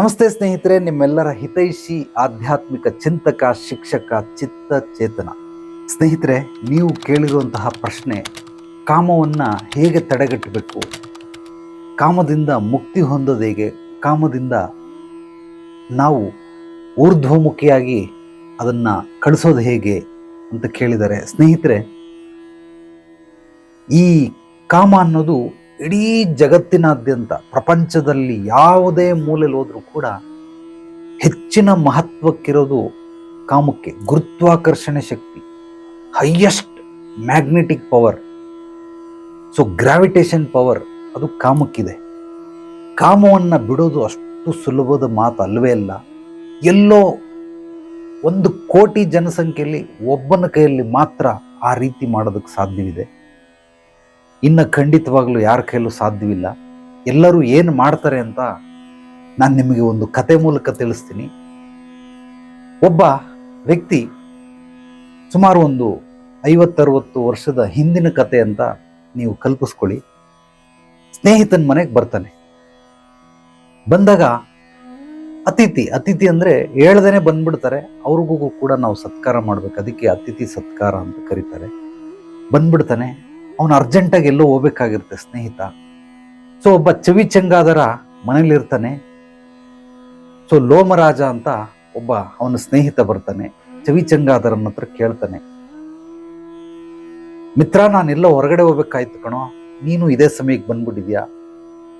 ನಮಸ್ತೆ ಸ್ನೇಹಿತರೆ, ನಿಮ್ಮೆಲ್ಲರ ಹಿತೈಷಿ ಆಧ್ಯಾತ್ಮಿಕ ಚಿಂತಕ, ಶಿಕ್ಷಕ ಚಿತ್ತ ಚೇತನ ಸ್ನೇಹಿತರೆ, ನೀವು ಕೇಳಿರುವಂತಹ ಪ್ರಶ್ನೆ, ಕಾಮವನ್ನು ಹೇಗೆ ತಡೆಗಟ್ಟಬೇಕು? ಕಾಮದಿಂದ ಮುಕ್ತಿ ಹೊಂದೋದು ಹೇಗೆ? ಕಾಮದಿಂದ ನಾವು ಊರ್ಧ್ವಮುಖಿಯಾಗಿ ಅದನ್ನು ಕಳಿಸೋದು ಹೇಗೆ ಅಂತ ಕೇಳಿದರೆ, ಸ್ನೇಹಿತರೆ, ಈ ಕಾಮ ಅನ್ನೋದು ಇಡೀ ಜಗತ್ತಿನಾದ್ಯಂತ ಪ್ರಪಂಚದಲ್ಲಿ ಯಾವುದೇ ಮೂಲೆಯಲ್ಲಿ ಹೋದರೂ ಕೂಡ ಹೆಚ್ಚಿನ ಮಹತ್ವಕ್ಕಿರೋದು ಕಾಮಕ್ಕೆ ಗುರುತ್ವಾಕರ್ಷಣೆ ಶಕ್ತಿ highest magnetic power so gravitation power ಅದು ಕಾಮಕ್ಕಿದೆ. ಕಾಮವನ್ನು ಬಿಡೋದು ಅಷ್ಟು ಸುಲಭದ ಮಾತು ಅಲ್ಲವೇ ಅಲ್ಲ. ಎಲ್ಲೋ ಒಂದು ಕೋಟಿ ಜನಸಂಖ್ಯೆಯಲ್ಲಿ ಒಬ್ಬನ ಕೈಯಲ್ಲಿ ಮಾತ್ರ ಆ ರೀತಿ ಮಾಡೋದಕ್ಕೆ ಸಾಧ್ಯವಿದೆ. ಇನ್ನು ಖಂಡಿತವಾಗಲೂ ಯಾರ ಕೈಲೂ ಸಾಧ್ಯವಿಲ್ಲ. ಎಲ್ಲರೂ ಏನು ಮಾಡ್ತಾರೆ ಅಂತ ನಾನು ನಿಮಗೆ ಒಂದು ಕತೆ ಮೂಲಕ ತಿಳಿಸ್ತೀನಿ. ಒಬ್ಬ ವ್ಯಕ್ತಿ ಸುಮಾರು ಒಂದು ಐವತ್ತರವತ್ತು ವರ್ಷದ ಹಿಂದಿನ ಕತೆ ಅಂತ ನೀವು ಕಲ್ಪಿಸ್ಕೊಳ್ಳಿ. ಸ್ನೇಹಿತನ ಮನೆಗೆ ಬರ್ತಾನೆ. ಬಂದಾಗ ಅತಿಥಿ ಅತಿಥಿ ಅಂದರೆ ಹೇಳ್ದೇನೆ ಬಂದ್ಬಿಡ್ತಾರೆ, ಅವ್ರಿಗೂ ಕೂಡ ನಾವು ಸತ್ಕಾರ ಮಾಡ್ಬೇಕು, ಅದಕ್ಕೆ ಅತಿಥಿ ಸತ್ಕಾರ ಅಂತ ಕರೀತಾರೆ. ಬಂದ್ಬಿಡ್ತಾನೆ ಅವನು ಅರ್ಜೆಂಟಾಗಿ ಎಲ್ಲೋ ಹೋಗ್ಬೇಕಾಗಿರುತ್ತೆ ಸ್ನೇಹಿತ. ಸೊ ಒಬ್ಬ ಚವಿ ಚಂಗಾದರ ಮನೇಲಿರ್ತಾನೆ ಸೊ ಲೋಮರಾಜ ಅಂತ ಒಬ್ಬ ಅವನ ಸ್ನೇಹಿತ ಬರ್ತಾನೆ. ಚವಿ ಹತ್ರ ಕೇಳ್ತಾನೆ. ಮಿತ್ರ, ನಾನೆಲ್ಲ ಹೊರಗಡೆ ಹೋಗ್ಬೇಕಾಯ್ತು ಕಣೋ. ನೀನು ಇದೇ ಸಮಯಕ್ಕೆ ಬಂದ್ಬಿಟ್ಟಿದ್ಯಾ?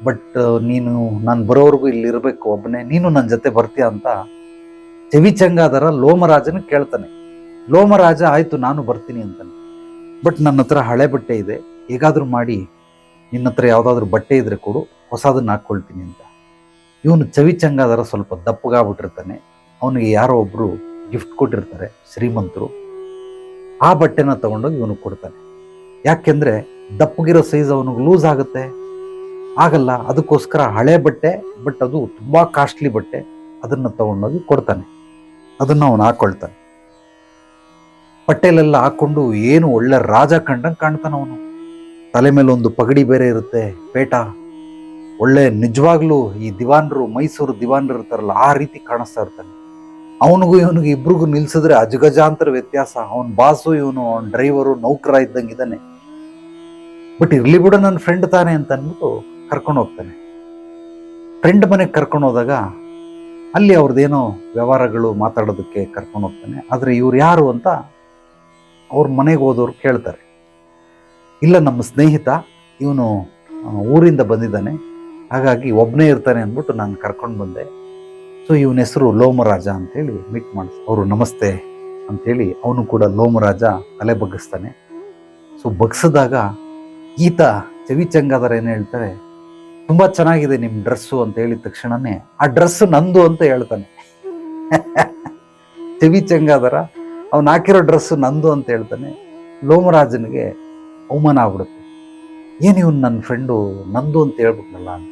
ಬಟ್ ನೀನು, ನಾನು ಬರೋವರೆಗೂ ಇಲ್ಲಿ ಇರಬೇಕು. ಒಬ್ಬನೇ, ನೀನು ನನ್ನ ಜೊತೆ ಬರ್ತೀಯ? ಅಂತ ಚವಿ ಚಂಗಾದರ ಲೋಮರಾಜನ ಕೇಳ್ತಾನೆ. ಲೋಮರಾಜ, ಆಯ್ತು, ನಾನು ಬರ್ತೀನಿ ಅಂತಾನೆ. ಬಟ್ ನನ್ನ ಹತ್ರ ಹಳೆ ಬಟ್ಟೆ ಇದೆ. ಹೇಗಾದರೂ ಮಾಡಿ ನಿನ್ನ ಹತ್ರ ಯಾವುದಾದ್ರೂ ಬಟ್ಟೆ ಇದ್ದರೆ ಕೊಡು. ಹೊಸದನ್ನ ಹಾಕ್ಕೊಳ್ತೀನಿ ಅಂತ. ಇವನು ಚವಿ ಚಂಗಾದರ ಸ್ವಲ್ಪ ದಪ್ಪಗಾಗ್ಬಿಟ್ಟಿರ್ತಾನೆ. ಅವನಿಗೆ ಯಾರೋ ಒಬ್ಬರು ಗಿಫ್ಟ್ ಕೊಟ್ಟಿರ್ತಾರೆ, ಶ್ರೀಮಂತರು. ಆ ಬಟ್ಟೆನ ತಗೊಂಡೋಗಿ ಇವನು ಕೊಡ್ತಾನೆ. ಯಾಕೆಂದರೆ ದಪ್ಪಗಿರೋ ಸೈಜ್ ಅವನಿಗೆ ಲೂಸ್ ಆಗುತ್ತೆ. ಆಗಲ್ಲ, ಅದಕ್ಕೋಸ್ಕರ ಹಳೆ ಬಟ್ಟೆ, ಬಟ್ ಅದು ತುಂಬ ಕಾಸ್ಟ್ಲಿ ಬಟ್ಟೆ. ಅದನ್ನು ತೊಗೊಂಡೋಗಿ ಕೊಡ್ತಾನೆ. ಅದನ್ನು ಅವನು ಹಾಕೊಳ್ತಾನೆ. ಪಟ್ಟೆಲೆಲ್ಲ ಹಾಕೊಂಡು ಏನು ಒಳ್ಳೆ ರಾಜ ಕಂಡಂಗೆ ಕಾಣ್ತಾನ ಅವನು. ತಲೆ ಮೇಲೆ ಒಂದು ಪಗಡಿ ಬೇರೆ ಇರುತ್ತೆ, ಪೇಟ. ಒಳ್ಳೆ ನಿಜವಾಗ್ಲೂ ಈ ದಿವಾನ್ರು, ಮೈಸೂರು ದಿವಾನ್ರು ಇರ್ತಾರಲ್ಲ, ಆ ರೀತಿ ಕಾಣಿಸ್ತಾ ಇರ್ತಾನೆ. ಅವನಿಗೂ ಇವನಿಗೂ ಇಬ್ರಿಗೂ ನಿಲ್ಸಿದ್ರೆ ಅಜಗಜಾಂತರ ವ್ಯತ್ಯಾಸ. ಅವನ ಬಾಸು, ಇವನು ಅವನ ಡ್ರೈವರು ನೌಕರ ಇದ್ದಂಗೆ ಇದ್ದಾನೆ ಬಟ್ ಇರ್ಲಿ ಬಿಡು, ನನ್ನ ಫ್ರೆಂಡ್ ತಾನೆ ಅಂತ ಅಂದ್ಬಿಟ್ಟು ಕರ್ಕೊಂಡು ಹೋಗ್ತಾನೆ. ಫ್ರೆಂಡ್ ಮನೆಗೆ ಕರ್ಕೊಂಡು ಹೋದಾಗ ಅಲ್ಲಿ ಅವ್ರದ್ದೇನೋ ವ್ಯವಹಾರಗಳು ಮಾತಾಡೋದಕ್ಕೆ ಕರ್ಕೊಂಡು ಹೋಗ್ತಾನೆ. ಆದರೆ ಇವ್ರು ಯಾರು ಅಂತ ಅವ್ರ ಮನೆಗೆ ಹೋದವ್ರು ಕೇಳ್ತಾರೆ. ಇಲ್ಲ, ನಮ್ಮ ಸ್ನೇಹಿತ ಇವನು ಊರಿಂದ ಬಂದಿದ್ದಾನೆ. ಹಾಗಾಗಿ ಒಬ್ಬನೇ ಇರ್ತಾನೆ ಅಂದ್ಬಿಟ್ಟು ನಾನು ಕರ್ಕೊಂಡು ಬಂದೆ. ಸೊ ಇವನ ಹೆಸರು ಲೋಮರಾಜ ಅಂತೇಳಿ ಮೀಟ್ ಮಾಡಿಸ್, ಅವರು ನಮಸ್ತೆ ಅಂಥೇಳಿ ಅವನು ಕೂಡ ಲೋಮರಾಜ ತಲೆ ಬಗ್ಗಿಸ್ತಾನೆ. ಸೊ ಬಗ್ಸಿದಾಗ ಈತ ಚವಿ ಚಂಗಾದರ ಏನು ಹೇಳ್ತಾರೆ, ತುಂಬ ಚೆನ್ನಾಗಿದೆ ನಿಮ್ಮ ಡ್ರೆಸ್ಸು ಅಂತ ಹೇಳಿದ ತಕ್ಷಣನೇ, ಆ ಡ್ರೆಸ್ ನಂದು ಅಂತ ಹೇಳ್ತಾನೆ. ಚವಿ ಚಂಗಾದರ ಅವ್ನು ಹಾಕಿರೋ ಡ್ರೆಸ್ ನಂದು ಅಂತ ಹೇಳ್ತಾನೆ, ಲೋಮರಾಜನಿಗೆ ಅವಮಾನ ಆಗ್ಬಿಡುತ್ತೆ. ಏನು ಇವನು ನನ್ನ ಫ್ರೆಂಡು ನಂದು ಅಂತ ಹೇಳ್ಬಿಟ್ನಲ್ಲ ಅಂತ.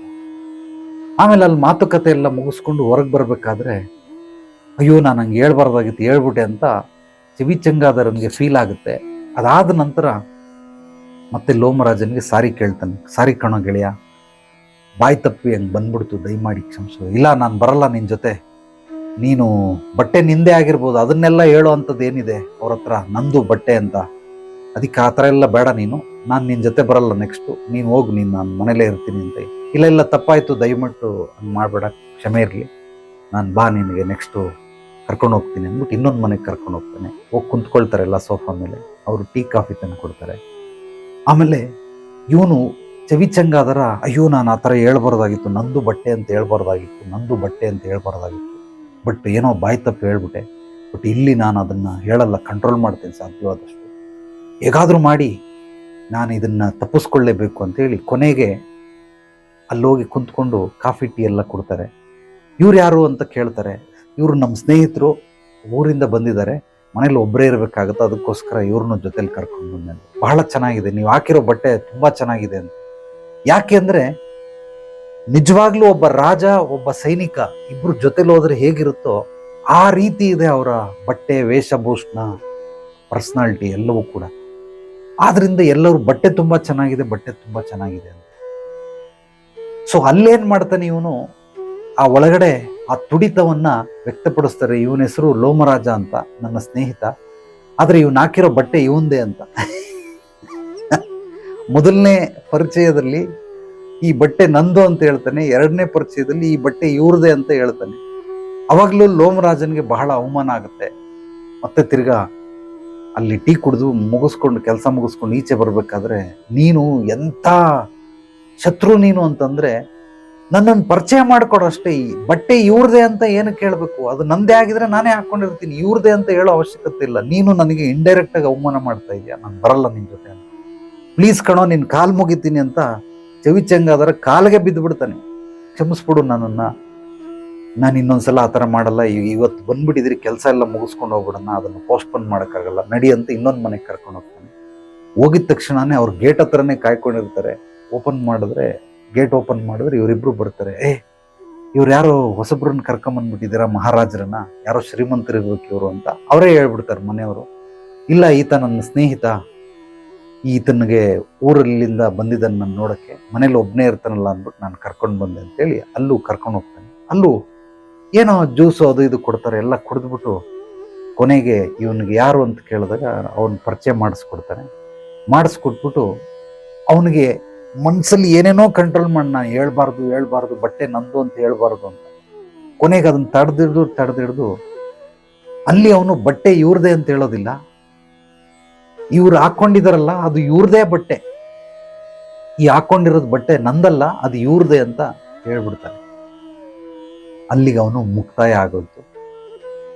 ಆಮೇಲೆ ಅಲ್ಲಿ ಮಾತುಕತೆ ಎಲ್ಲ ಮುಗಿಸ್ಕೊಂಡು ಹೊರಗೆ ಬರಬೇಕಾದ್ರೆ, ಅಯ್ಯೋ, ನಾನು ಹಂಗೆ ಹೇಳ್ಬಾರ್ದಾಗಿತ್ತು, ಹೇಳ್ಬಿಟ್ಟೆ ಅಂತ ಚಿವಿ ಚಂಗಾದರನಿಗೆ ಫೀಲ್ ಆಗುತ್ತೆ. ಅದಾದ ನಂತರ ಮತ್ತೆ ಲೋಮರಾಜನಿಗೆ ಸಾರಿ ಕೇಳ್ತಾನೆ, ಸಾರಿ ಕಣೋ ಗೆಳೆಯ, ಬಾಯಿ ತಪ್ಪಿ ಹಂಗೆ ಬಂದ್ಬಿಡ್ತು, ದಯಮಾಡಿ ಕ್ಷಮಿಸು. ಇಲ್ಲ, ನಾನು ಬರಲ್ಲ ನಿನ್ನ ಜೊತೆ. ನೀನು ಬಟ್ಟೆ ನಿಂದೆ ಆಗಿರ್ಬೋದು, ಅದನ್ನೆಲ್ಲ ಹೇಳೋ ಅಂಥದ್ದು ಏನಿದೆ ಅವ್ರ ಹತ್ರ? ನಂದು ಬಟ್ಟೆ ಅಂತ. ಅದಕ್ಕೆ ಆ ಥರ ಎಲ್ಲ ಬೇಡ ನೀನು. ನಾನು ನಿನ್ನ ಜೊತೆ ಬರಲ್ಲ ನೆಕ್ಸ್ಟು ನೀನು ಹೋಗು, ನೀನು ನಾನು ಮನೇಲೇ ಇರ್ತೀನಿ ಅಂತ ಇಲ್ಲ ಇಲ್ಲ, ತಪ್ಪಾಯಿತು, ದಯವಿಟ್ಟು ಹಂಗೆ ಮಾಡಬೇಡ. ಕ್ಷಮೆ ಇರಲಿ. ನಾನು ಬಾ ನಿನಗೆ ನೆಕ್ಸ್ಟು ಕರ್ಕೊಂಡು ಹೋಗ್ತೀನಿ ಅಂದ್ಬಿಟ್ಟು ಇನ್ನೊಂದು ಮನೆಗೆ ಕರ್ಕೊಂಡು ಹೋಗ್ತಾನೆ. ಹೋಗಿ ಕುಂತ್ಕೊಳ್ತಾರೆ ಎಲ್ಲ ಸೋಫಾ ಮೇಲೆ. ಅವರು ಟೀ, ಕಾಫಿ ತಂದು ಕೊಡ್ತಾರೆ. ಆಮೇಲೆ ಇವನು ಚವಿ ಚಂಗಾದರ, ಅಯ್ಯೋ, ನಾನು ಆ ಥರ ಹೇಳ್ಬಾರ್ದಾಗಿತ್ತು. ನಂದು ಬಟ್ಟೆ ಅಂತ ಹೇಳ್ಬಾರ್ದಾಗಿತ್ತು. ನಂದು ಬಟ್ಟೆ ಅಂತ ಹೇಳ್ಬಾರ್ದಾಗಿತ್ತು. ಬಟ್ ಏನೋ ಬಾಯಿ ತಪ್ಪು ಹೇಳ್ಬಿಟ್ಟೆ. ಬಟ್ ಇಲ್ಲಿ ನಾನು ಅದನ್ನು ಹೇಳಲ್ಲ ಕಂಟ್ರೋಲ್ ಮಾಡ್ತೀನಿ ಸಾಧ್ಯವಾದಷ್ಟು. ಹೇಗಾದರೂ ಮಾಡಿ ನಾನು ಇದನ್ನು ತಪ್ಪಿಸ್ಕೊಳ್ಳೇಬೇಕು ಅಂತೇಳಿ ಕೊನೆಗೆ ಅಲ್ಲೋಗಿ ಕುಂತ್ಕೊಂಡು ಕಾಫಿ ಟೀ ಎಲ್ಲ ಕೊಡ್ತಾರೆ. ಇವ್ರು ಯಾರು ಅಂತ ಕೇಳ್ತಾರೆ. ಇವರು ನಮ್ಮ ಸ್ನೇಹಿತರು, ಊರಿಂದ ಬಂದಿದ್ದಾರೆ. ಮನೇಲಿ ಒಬ್ಬರೇ ಇರಬೇಕಾಗುತ್ತೆ, ಅದಕ್ಕೋಸ್ಕರ ಇವ್ರನ್ನ ಜೊತೆಲಿ ಕರ್ಕೊಂಡು ಬಂದೆ. ಬಹಳ ಚೆನ್ನಾಗಿದೆ, ನೀವು ಹಾಕಿರೋ ಬಟ್ಟೆ ತುಂಬ ಚೆನ್ನಾಗಿದೆ ಅಂತ. ಯಾಕೆ ಅಂದರೆ ನಿಜವಾಗ್ಲೂ ಒಬ್ಬ ರಾಜ, ಒಬ್ಬ ಸೈನಿಕ ಇಬ್ರು ಜೊತೆಲಿ ಹೋದ್ರೆ ಹೇಗಿರುತ್ತೋ ಆ ರೀತಿ ಇದೆ ಅವರ ಬಟ್ಟೆ, ವೇಷಭೂಷಣ ಪರ್ಸನಾಲಿಟಿ ಎಲ್ಲವೂ ಕೂಡ. ಆದ್ರಿಂದ ಎಲ್ಲರೂ ಬಟ್ಟೆ ತುಂಬಾ ಚೆನ್ನಾಗಿದೆ, ಬಟ್ಟೆ ತುಂಬಾ ಚೆನ್ನಾಗಿದೆ ಅಂತ. ಸೊ ಅಲ್ಲೇನ್ ಮಾಡ್ತಾನೆ ಇವನು? ಆ ಒಳಗಡೆ ಆ ತುಡಿತವನ್ನ ವ್ಯಕ್ತಪಡಿಸ್ತಾರೆ. ಇವನ ಹೆಸರು ಲೋಮರಾಜ ಅಂತ, ನನ್ನ ಸ್ನೇಹಿತ. ಆದ್ರೆ ಇವನ್ ಹಾಕಿರೋ ಬಟ್ಟೆ ಇವಂದೇ ಅಂತ. ಮೊದಲನೇ ಪರಿಚಯದಲ್ಲಿ ಈ ಬಟ್ಟೆ ನಂದು ಅಂತ ಹೇಳ್ತಾನೆ, ಎರಡನೇ ಪರಿಚಯದಲ್ಲಿ ಈ ಬಟ್ಟೆ ಇವ್ರದೇ ಅಂತ ಹೇಳ್ತಾನೆ. ಅವಾಗಲೂ ಲೋಮರಾಜನ್ಗೆ ಬಹಳ ಅವಮಾನ ಆಗುತ್ತೆ. ಮತ್ತೆ ತಿರ್ಗಾ ಅಲ್ಲಿ ಟೀ ಕುಡಿದು ಮುಗಿಸ್ಕೊಂಡು, ಕೆಲಸ ಮುಗಿಸ್ಕೊಂಡು ಈಚೆ ಬರಬೇಕಾದ್ರೆ ನೀನು ಎಂಥ ಶತ್ರು ನೀನು ಅಂತಂದರೆ ನನ್ನನ್ನು ಪರಿಚಯ ಮಾಡಿಕೊಡೋಷ್ಟೇ ಈ ಬಟ್ಟೆ ಇವ್ರದೇ ಅಂತ ಏನು ಕೇಳಬೇಕು? ಅದು ನಂದೇ ಆಗಿದ್ರೆ ನಾನೇ ಹಾಕ್ಕೊಂಡಿರ್ತೀನಿ ಇವ್ರದೇ ಅಂತ ಹೇಳೋ ಅವಶ್ಯಕತೆ ಇಲ್ಲ. ನೀನು ನನಗೆ ಇಂಡೈರೆಕ್ಟಾಗಿ ಅವಮಾನ ಮಾಡ್ತಾ ಇದೆಯಾ? ನಾನು ಬರಲ್ಲ ನಿನ್ನ ಜೊತೆ ಪ್ಲೀಸ್ ಕಣೋ ನಿನ್ನ ಕಾಲು ಮುಗಿತೀನಿ ಅಂತ ಚವಿಚಂಗಾದ್ರೆ ಕಾಲಿಗೆ ಬಿದ್ದು ಬಿಡ್ತಾನೆ ಕ್ಷಮಿಸ್ಬಿಡು ನನ್ನನ್ನು. ನಾನು ಇನ್ನೊಂದ್ಸಲ ಆ ಥರ ಮಾಡಲ್ಲ. ಇವ್- ಇವತ್ತು ಬಂದ್ಬಿಟ್ಟಿದ್ರಿ ಕೆಲಸ ಎಲ್ಲ ಮುಗಿಸ್ಕೊಂಡು ಹೋಗ್ಬಿಡೋಣ. ಅದನ್ನು ಪೋಸ್ಟ್ಪೋನ್ ಮಾಡೋಕ್ಕಾಗಲ್ಲ. ನಡಿ ಅಂತ ಇನ್ನೊಂದು ಮನೆಗೆ ಕರ್ಕೊಂಡು ಹೋಗ್ತಾನೆ. ಹೋಗಿದ ತಕ್ಷಣನೇ ಅವ್ರು ಗೇಟ್ ಹತ್ರನೇ ಕಾಯ್ಕೊಂಡಿರ್ತಾರೆ. ಓಪನ್ ಮಾಡಿದ್ರೆ ಗೇಟ್ ಓಪನ್ ಮಾಡಿದ್ರೆ ಇವರಿಬ್ರು ಬರ್ತಾರೆ. ಏ, ಇವ್ರು ಯಾರೋ ಹೊಸಬ್ರನ್ನ ಕರ್ಕೊಂಬಂದ್ಬಿಟ್ಟಿದ್ದೀರಾ ಮಹಾರಾಜರನ್ನ? ಯಾರೋ ಶ್ರೀಮಂತರಿರ್ಬೇಕು ಇವರು ಅಂತ. ಅವರೇ ಹೇಳ್ಬಿಡ್ತಾರೆ ಮನೆಯವರು. ಇಲ್ಲ, ಈತ ನನ್ನ ಸ್ನೇಹಿತ. ಈತನಿಗೆ ಊರಲ್ಲಿಂದ ಬಂದಿದ್ದನ್ನು ನಾನು ನೋಡೋಕ್ಕೆ ಮನೇಲಿ ಒಬ್ಬನೇ ಇರ್ತಾನಲ್ಲ ಅಂದ್ಬಿಟ್ಟು ನಾನು ಕರ್ಕೊಂಡು ಬಂದೆ ಅಂತೇಳಿ ಅಲ್ಲೂ ಕರ್ಕೊಂಡು ಹೋಗ್ತಾನೆ. ಅಲ್ಲೂ ಏನೋ ಜ್ಯೂಸು ಅದು ಇದು ಕೊಡ್ತಾರೆ, ಎಲ್ಲ ಕುಡಿದ್ಬಿಟ್ಟು ಕೊನೆಗೆ ಇವನಿಗೆ ಯಾರು ಅಂತ ಕೇಳಿದಾಗ ಅವನ ಪರಿಚಯ ಮಾಡಿಸ್ಕೊಡ್ತಾನೆ. ಮಾಡಿಸ್ಕೊಟ್ಬಿಟ್ಟು ಅವನಿಗೆ ಮನಸ್ಸಲ್ಲಿ ಏನೇನೋ ಕಂಟ್ರೋಲ್ ಮಾಡಿ ನಾನು ಹೇಳ್ಬಾರ್ದು ಹೇಳ್ಬಾರ್ದು, ಬಟ್ಟೆ ನಂದು ಅಂತ ಹೇಳ್ಬಾರ್ದು ಅಂತ. ಕೊನೆಗೆ ಅದನ್ನು ತಡೆದಿಡ್ದು ತಡೆದಿಡ್ದು ಅಲ್ಲಿ ಅವನು ಬಟ್ಟೆ ಇವ್ರದೇ ಅಂತ ಹೇಳೋದಿಲ್ಲ. ಇವ್ರು ಹಾಕೊಂಡಿದಾರಲ್ಲ, ಅದು ಇವ್ರದೇ ಬಟ್ಟೆ. ಈ ಹಾಕೊಂಡಿರೋದು ಬಟ್ಟೆ ನಂದಲ್ಲ, ಅದು ಇವ್ರದೇ ಅಂತ ಹೇಳ್ಬಿಡ್ತಾನೆ ಅಲ್ಲಿಗೆ ಅವನು ಮುಕ್ತಾಯ ಆಗೋಯ್ತು.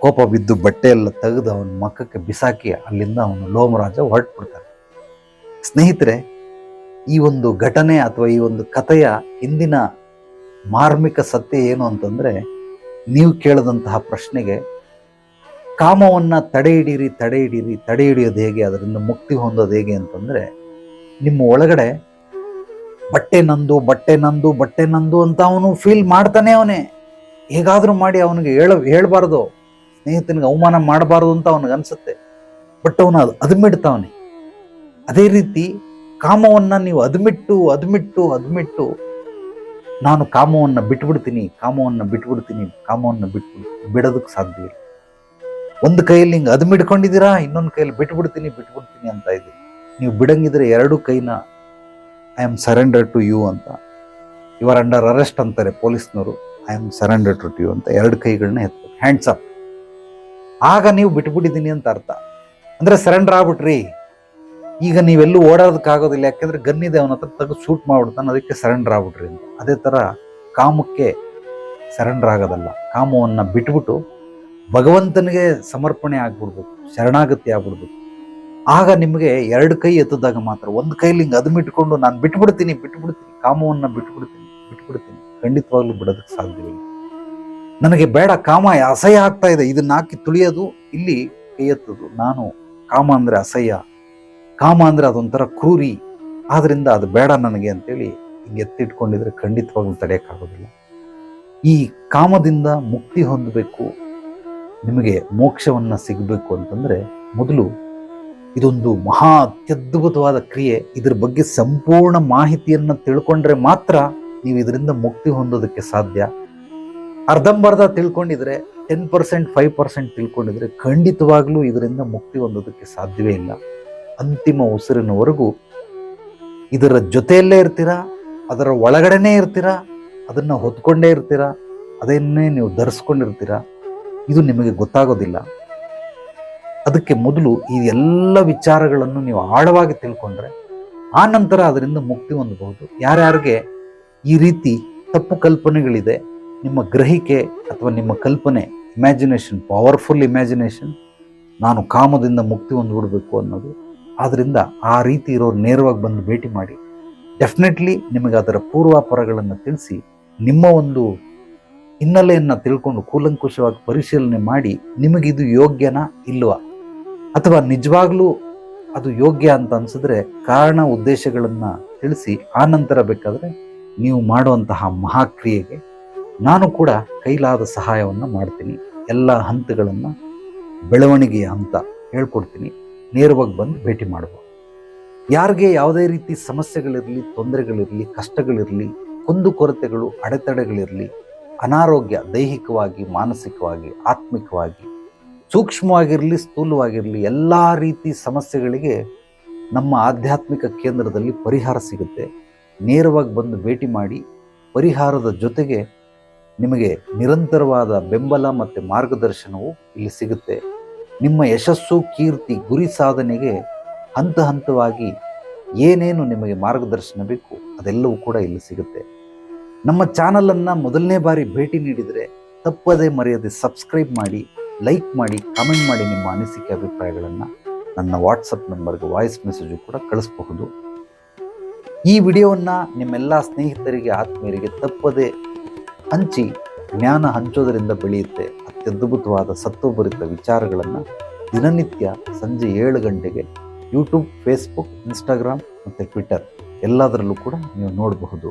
ಕೋಪ ಬಿದ್ದು ಬಟ್ಟೆ ಎಲ್ಲ ತೆಗೆದು ಅವನ ಮಕ್ಕಕ್ಕೆ ಬಿಸಾಕಿ ಅಲ್ಲಿಂದ ಅವನು ಲೋಮರಾಜ ಹೊರಟ್ಬಿಡ್ತಾನೆ. ಸ್ನೇಹಿತರೆ, ಈ ಒಂದು ಘಟನೆ ಅಥವಾ ಈ ಒಂದು ಕಥೆಯ ಹಿಂದಿನ ಮಾರ್ಮಿಕ ಸತ್ಯ ಏನು ಅಂತಂದ್ರೆ, ನೀವು ಕೇಳಿದಂತಹ ಪ್ರಶ್ನೆಗೆ ಕಾಮವನ್ನ ತಡೆ ಹಿಡೀರಿ ತಡೆ ಹಿಡೀರಿ ತಡೆ ಹಿಡಿಯೋದು ಹೇಗೆ, ಅದರಿಂದ ಮುಕ್ತಿ ಹೊಂದೋದು ಹೇಗೆ ಅಂತಂದರೆ, ನಿಮ್ಮ ಒಳಗಡೆ ಬಟ್ಟೆ ನಂದು ಬಟ್ಟೆ ನಂದು ಬಟ್ಟೆ ನಂದು ಅಂತ ಅವನು ಫೀಲ್ ಮಾಡ್ತಾನೆ ಅವನೇ. ಹೇಗಾದರೂ ಮಾಡಿ ಅವನಿಗೆ ಹೇಳ, ಹೇಳಬಾರ್ದು. ಸ್ನೇಹಿತನಿಗೆ ಅವಮಾನ ಮಾಡಬಾರ್ದು ಅಂತ ಅವನಿಗೆ ಅನಿಸುತ್ತೆ. ಬಟ್ ಅವನು ಅದು ಅದ್ಮಿಡ್ತಾವನೆ. ಅದೇ ರೀತಿ ಕಾಮವನ್ನು ನೀವು ಅದ್ಮಿಟ್ಟು ಅದ್ಮಿಟ್ಟು ಅದ್ಮಿಟ್ಟು ನಾನು ಕಾಮವನ್ನು ಬಿಟ್ಬಿಡ್ತೀನಿ ಕಾಮವನ್ನು ಬಿಟ್ಬಿಡ್ತೀನಿ ಕಾಮವನ್ನು ಬಿಟ್ಬಿಡ್ತೀನಿ, ಬಿಡೋದಕ್ಕೆ ಸಾಧ್ಯ ಇಲ್ಲ. ಒಂದು ಕೈಯಲ್ಲಿ ಹಿಂಗೆ ಅದು ಮಿಡ್ಕೊಂಡಿದ್ದೀರಾ ಇನ್ನೊಂದು ಕೈಯಲ್ಲಿ ಬಿಟ್ಬಿಡ್ತೀನಿ ಬಿಟ್ಬಿಡ್ತೀನಿ ಅಂತ ಇದ್ದೀನಿ ನೀವು ಬಿಡಂಗಿದ್ರೆ ಎರಡು ಕೈನ I am surrender to you ಅಂತ. ಇವರ್ ಅಂಡರ್ ಅರೆಸ್ಟ್ ಅಂತಾರೆ ಪೊಲೀಸ್ನವರು. I am surrender to you ಅಂತ. ಎರಡು ಕೈಗಳನ್ನ ಎತ್ತು ಹ್ಯಾಂಡ್ಸ್ ಅಪ್ ಆಗ ನೀವು ಬಿಟ್ಬಿಟ್ಟಿದ್ದೀನಿ ಅಂತ ಅರ್ಥ. ಅಂದರೆ ಸರೆಂಡರ್ ಆಗ್ಬಿಟ್ರಿ. ಈಗ ನೀವೆಲ್ಲೂ ಓಡಾಡೋದಕ್ಕಾಗೋದಿಲ್ಲ. ಯಾಕೆಂದ್ರೆ ಗನ್ ಇದೆ ಅವನ ಹತ್ರ ತೆಗೆದು ಶೂಟ್ ಮಾಡ್ಬಿಡ್ತಾನೆ, ಅದಕ್ಕೆ ಸರೆಂಡರ್ ಆಗ್ಬಿಟ್ರಿ ಅಂತ. ಅದೇ ಥರ ಕಾಮಕ್ಕೆ ಸರೆಂಡರ್ ಆಗೋದಲ್ಲ. ಕಾಮವನ್ನು ಬಿಟ್ಬಿಟ್ಟು ಭಗವಂತನಿಗೆ ಸಮರ್ಪಣೆ ಆಗ್ಬಿಡ್ಬೇಕು, ಶರಣಾಗತಿ ಆಗ್ಬಿಡ್ಬೇಕು. ಆಗ ನಿಮಗೆ ಎರಡು ಕೈ ಎತ್ತದಾಗ ಮಾತ್ರ, ಒಂದು ಕೈಲಿ ಹಿಂಗೆ ಅದುಮಿಟ್ಕೊಂಡು ನಾನು ಬಿಟ್ಬಿಡ್ತೀನಿ ಬಿಟ್ಬಿಡ್ತೀನಿ, ಕಾಮವನ್ನು ಬಿಟ್ಬಿಡ್ತೀನಿ ಬಿಟ್ಬಿಡ್ತೀನಿ. ಖಂಡಿತವಾಗ್ಲೂ ಬಿಡೋದಕ್ಕೆ ಸಾಧ್ಯವಿಲ್ಲ ನನಗೆ ಬೇಡ, ಕಾಮ ಅಸಹ್ಯ ಆಗ್ತಾ ಇದೆ, ಇದನ್ನ ಹಾಕಿ ತುಳಿಯೋದು, ಇಲ್ಲಿ ಕೈ ಎತ್ತದು. ನಾನು ಕಾಮ ಅಂದರೆ ಅಸಹ್ಯ, ಕಾಮ ಅಂದರೆ ಅದೊಂಥರ ಕ್ರೂರಿ. ಆದ್ದರಿಂದ ಅದು ಬೇಡ ನನಗೆ ಅಂತೇಳಿ ಹಿಂಗೆ ಎತ್ತಿಟ್ಕೊಂಡಿದ್ರೆ ಖಂಡಿತವಾಗ್ಲೂ ತಡೆಯೋಕ್ಕಾಗೋದಿಲ್ಲ. ಈ ಕಾಮದಿಂದ ಮುಕ್ತಿ ಹೊಂದಬೇಕು ನಿಮಗೆ ಮೋಕ್ಷವನ್ನು ಸಿಗಬೇಕು ಅಂತಂದರೆ ಮೊದಲು ಇದೊಂದು ಮಹಾ ಅತ್ಯದ್ಭುತವಾದ ಕ್ರಿಯೆ. ಇದ್ರ ಬಗ್ಗೆ ಸಂಪೂರ್ಣ ಮಾಹಿತಿಯನ್ನು ತಿಳ್ಕೊಂಡ್ರೆ ಮಾತ್ರ ನೀವು ಇದರಿಂದ ಮುಕ್ತಿ ಹೊಂದೋದಕ್ಕೆ ಸಾಧ್ಯ. ಅರ್ಧಂಬರ್ಧ ತಿಳ್ಕೊಂಡಿದ್ರೆ ಟೆನ್ ಪರ್ಸೆಂಟ್ ಫೈವ್ ಪರ್ಸೆಂಟ್ ತಿಳ್ಕೊಂಡಿದ್ರೆ ಖಂಡಿತವಾಗ್ಲೂ ಇದರಿಂದ ಮುಕ್ತಿ ಹೊಂದೋದಕ್ಕೆ ಸಾಧ್ಯವೇ ಇಲ್ಲ. ಅಂತಿಮ ಉಸಿರಿನವರೆಗೂ ಇದರ ಜೊತೆಯಲ್ಲೇ ಇರ್ತೀರಾ? ಅದರ ಒಳಗಡೆನೇ ಇರ್ತೀರಾ? ಅದನ್ನು ಹೊತ್ಕೊಂಡೇ ಇರ್ತೀರಾ? ಅದನ್ನೇ ನೀವು ಧರಿಸ್ಕೊಂಡಿರ್ತೀರಾ? ಇದು ನಿಮಗೆ ಗೊತ್ತಾಗೋದಿಲ್ಲ. ಅದಕ್ಕೆ ಮೊದಲು ಈ ಎಲ್ಲ ವಿಚಾರಗಳನ್ನು ನೀವು ಆಳವಾಗಿ ತಿಳ್ಕೊಂಡ್ರೆ, ಆ ನಂತರ ಅದರಿಂದ ಮುಕ್ತಿ ಹೊಂದಬಹುದು. ಯಾರ್ಯಾರಿಗೆ ಈ ರೀತಿ ತಪ್ಪು ಕಲ್ಪನೆಗಳಿದೆ, ನಿಮ್ಮ ಗ್ರಹಿಕೆ ಅಥವಾ ನಿಮ್ಮ ಕಲ್ಪನೆ ಇಮ್ಯಾಜಿನೇಷನ್ ಪವರ್ಫುಲ್ ಇಮ್ಯಾಜಿನೇಷನ್ ನಾನು ಕಾಮದಿಂದ ಮುಕ್ತಿ ಹೊಂದ್ಬಿಡ್ಬೇಕು ಅನ್ನೋದು ಆದ್ದರಿಂದ ಆ ರೀತಿ ಇರೋರು ನೇರವಾಗಿ ಬಂದು ಭೇಟಿ ಮಾಡಿ. ಡೆಫಿನೆಟ್ಲಿ ನಿಮಗೆ ಅದರ ಪೂರ್ವಾಪರಗಳನ್ನು ತಿಳಿಸಿ, ನಿಮ್ಮ ಒಂದು ಹಿನ್ನೆಲೆಯನ್ನು ತಿಳ್ಕೊಂಡು ಕೂಲಂಕುಷವಾಗಿ ಪರಿಶೀಲನೆ ಮಾಡಿ ನಿಮಗಿದು ಯೋಗ್ಯನಾ ಇಲ್ವಾ? ಅಥವಾ ನಿಜವಾಗ್ಲೂ ಅದು ಯೋಗ್ಯ ಅಂತ ಅನ್ಸಿದ್ರೆ ಕಾರಣ ಉದ್ದೇಶಗಳನ್ನು ತಿಳಿಸಿ ಆ ಬೇಕಾದರೆ ನೀವು ಮಾಡುವಂತಹ ಮಹಾಕ್ರಿಯೆಗೆ ನಾನು ಕೂಡ ಕೈಲಾದ ಸಹಾಯವನ್ನು ಮಾಡ್ತೀನಿ. ಎಲ್ಲ ಹಂತಗಳನ್ನು ಬೆಳವಣಿಗೆಯ ಹಂತ ಹೇಳ್ಕೊಡ್ತೀನಿ. ನೇರವಾಗಿ ಬಂದು ಭೇಟಿ ಮಾಡುವ. ಯಾರಿಗೆ ಯಾವುದೇ ರೀತಿ ಸಮಸ್ಯೆಗಳಿರಲಿ, ತೊಂದರೆಗಳಿರಲಿ, ಕಷ್ಟಗಳಿರಲಿ, ಕುಂದು ಕೊರತೆಗಳು, ಅಡೆತಡೆಗಳಿರಲಿ ಅನಾರೋಗ್ಯ ದೈಹಿಕವಾಗಿ, ಮಾನಸಿಕವಾಗಿ, ಆತ್ಮಿಕವಾಗಿ, ಸೂಕ್ಷ್ಮವಾಗಿರಲಿ, ಸ್ಥೂಲವಾಗಿರಲಿ ಎಲ್ಲ ರೀತಿ ಸಮಸ್ಯೆಗಳಿಗೆ ನಮ್ಮ ಆಧ್ಯಾತ್ಮಿಕ ಕೇಂದ್ರದಲ್ಲಿ ಪರಿಹಾರ ಸಿಗುತ್ತೆ. ನೇರವಾಗಿ ಬಂದು ಭೇಟಿ ಮಾಡಿ ಪರಿಹಾರದ ಜೊತೆಗೆ ನಿಮಗೆ ನಿರಂತರವಾದ ಬೆಂಬಲ ಮತ್ತು ಮಾರ್ಗದರ್ಶನವು ಇಲ್ಲಿ ಸಿಗುತ್ತೆ. ನಿಮ್ಮ ಯಶಸ್ಸು, ಕೀರ್ತಿ, ಗುರಿ ಸಾಧನೆಗೆ ಹಂತ ಹಂತವಾಗಿ ಏನೇನು ನಿಮಗೆ ಮಾರ್ಗದರ್ಶನ ಬೇಕು ಅದೆಲ್ಲವೂ ಕೂಡ ಇಲ್ಲಿ ಸಿಗುತ್ತೆ. ನಮ್ಮ ಚಾನಲನ್ನು ಮೊದಲನೇ ಬಾರಿ ಭೇಟಿ ನೀಡಿದರೆ ತಪ್ಪದೇ ಮರೆಯದೆ ಸಬ್ಸ್ಕ್ರೈಬ್ ಮಾಡಿ ಲೈಕ್ ಮಾಡಿ ಕಾಮೆಂಟ್ ಮಾಡಿ ನಿಮ್ಮ ಅನಿಸಿಕೆ ಅಭಿಪ್ರಾಯಗಳನ್ನು ನನ್ನ ವಾಟ್ಸಪ್ ನಂಬರ್ಗೆ ವಾಯ್ಸ್ ಮೆಸೇಜು ಕೂಡ ಕಳಿಸಬಹುದು. ಈ ವಿಡಿಯೋವನ್ನು ನಿಮ್ಮೆಲ್ಲ ಸ್ನೇಹಿತರಿಗೆ, ಆತ್ಮೀಯರಿಗೆ ತಪ್ಪದೇ ಹಂಚಿ, ಜ್ಞಾನ ಹಂಚೋದರಿಂದ ಬೆಳೆಯುತ್ತೆ ಅತ್ಯದ್ಭುತವಾದ ಸತ್ವಭರಿತ ವಿಚಾರಗಳನ್ನು ದಿನನಿತ್ಯ ಸಂಜೆ ಏಳು ಗಂಟೆಗೆ ಯೂಟ್ಯೂಬ್ ಫೇಸ್ಬುಕ್ ಇನ್ಸ್ಟಾಗ್ರಾಮ್ ಮತ್ತು ಟ್ವಿಟರ್ ಎಲ್ಲದರಲ್ಲೂ ಕೂಡ ನೀವು ನೋಡಬಹುದು.